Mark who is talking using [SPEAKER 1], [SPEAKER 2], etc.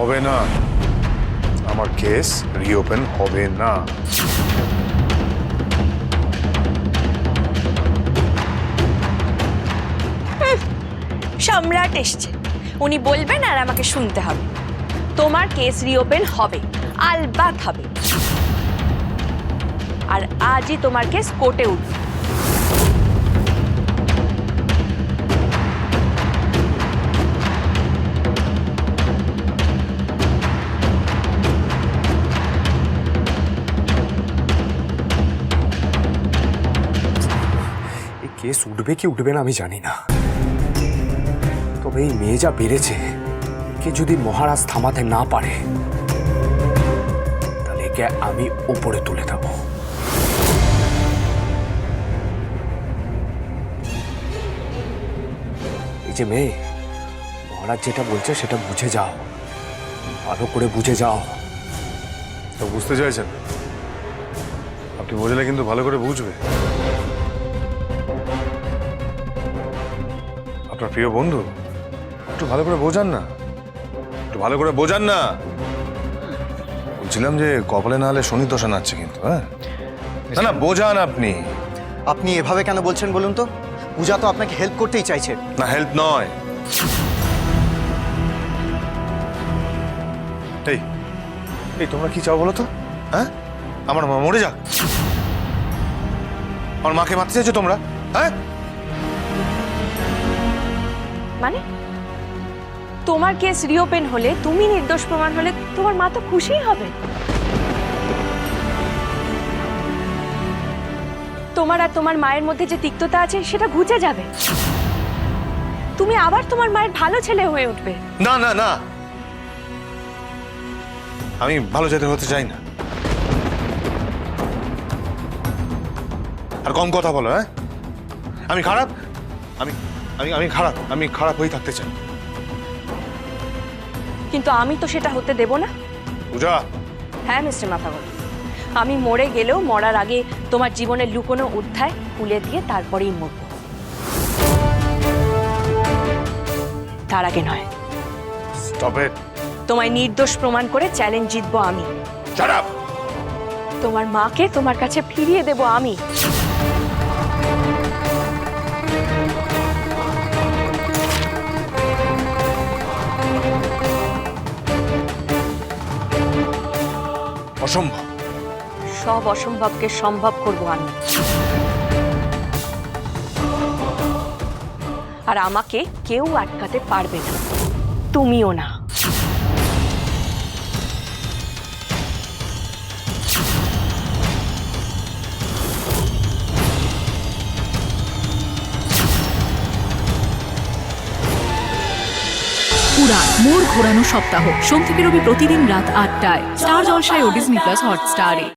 [SPEAKER 1] হবে না। আমার কেস রিওপেন হবে না।
[SPEAKER 2] সম্রাট এসছে। উনি বলবেন আর আমাকে শুনতে হবে। তোমার কেস রিওপেন হবে, আলবাত হবে। আর আজই তোমার কেস কোর্টে উঠবে।
[SPEAKER 3] কেস উঠবে কি উঠবে না আমি জানি না। তবে এই মেয়ে যা বেড়েছে কে যদি মহারাজ থামাতে না পারে, তাহলে একে আমি ওপরে তুলে দেব। এই যে মেয়ে, মহারাজ যেটা বলছে সেটা বুঝে যাও। ভালো করে বুঝে যাও।
[SPEAKER 1] তো বুঝতে চাইছেন? আপনি বোঝালে কিন্তু ভালো করে বুঝবে। আপনার প্রিয় বন্ধু একটু ভালো করে বোঝান না। একটু ভালো করে বোঝান না। বলছিলাম যে কপালে না হলে শনি দশা নাচছে কিন্তু হ্যাঁ? না না বোঝান আপনি।
[SPEAKER 4] আপনি এভাবে কেন বলছেন বলুন তো? পূজা তো আপনাকে হেল্প করতেই চাইছে।
[SPEAKER 1] না হেল্প নয়। এই এই তোমরা কি চাও বলো তো? হ্যাঁ? আমার মা মরে যাক। আমার মাকে মারতে চাইছো তোমরা? হ্যাঁ?
[SPEAKER 2] মানে? তোমার কেস রিওপেন হলে, তুমি নির্দোষ প্রমাণ হলে, তোমার মা তো খুশিই হবে। তোমার আর তোমার মায়ের মধ্যে যে তিক্ততা আছে, সেটা ঘুচে যাবে। তুমি আবার তোমার মায়ের ভালো ছেলে হয়ে উঠবে।
[SPEAKER 1] না না না। আমি ভালো যেতে হতে চাই না। আর কম কথা বলো হ্যাঁ? আমি খারাপ? আমি আমি আমি খারাপ আমি খারাপ হয়েই থাকতে চাই।
[SPEAKER 2] কিন্তু আমি তো সেটা হতে দেব না।
[SPEAKER 1] পূজা!
[SPEAKER 2] হ্যাঁ মিস্টার মাথাগল আমি মরে গেলেও মরার আগে তোমার জীবনের লুকোনো অধ্যায় খুলে দিয়ে তারপরেই মরব। তার আগে নয়।
[SPEAKER 1] স্টপ ইট
[SPEAKER 2] তোমায় নির্দোষ প্রমাণ করে চ্যালেঞ্জ জিতবো আমি। তোমার মাকে তোমার কাছে ফিরিয়ে দেব আমি।
[SPEAKER 1] অসম্ভব।
[SPEAKER 2] সব অসম্ভবকে সম্ভব করব আমি। আর আমাকে কেউ আটকাতে পারবে না। তুমিও না।
[SPEAKER 5] উড়ান মোড় ঘোরানো সপ্তাহ। সোম থেকে রবি প্রতিদিন রাত আটটায়। স্টার জলসায় ও ডিজনি প্লাস হটস্টারে।